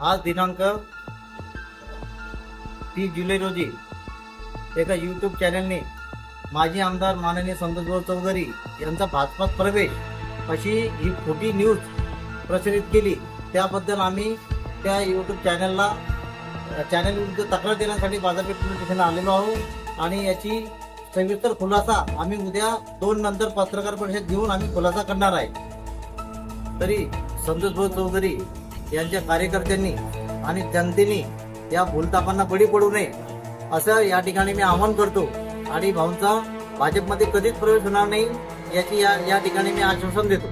आज दिनांक तीस जुलै रोजी एका यूट्यूब चॅनलने माजी आमदार माननीय संतोषभाऊ चौधरी यांचा भाजपात प्रवेश अशी ही खोटी न्यूज प्रचलित केली. त्याबद्दल आम्ही त्या यूट्यूब चॅनलला चॅनल विरुद्ध तक्रार देण्यासाठी बाजारपेठ पोलीस स्टेशनला आलेलो आहोत आणि याची सविस्तर खुलासा आम्ही उद्या दोन नंतर पत्रकार परिषद घेऊन आम्ही खुलासा करणार आहे. तरी संतोषभाऊ चौधरी यांच्या कार्यकर्त्यांनी आणि जनतेने या भूलतापांना बळी पडू नये असं या ठिकाणी मी आवाहन करतो. आणि भाऊंचा भाजपमध्ये कधीच प्रवेश होणार नाही याची या या ठिकाणी मी आश्वासन देतो.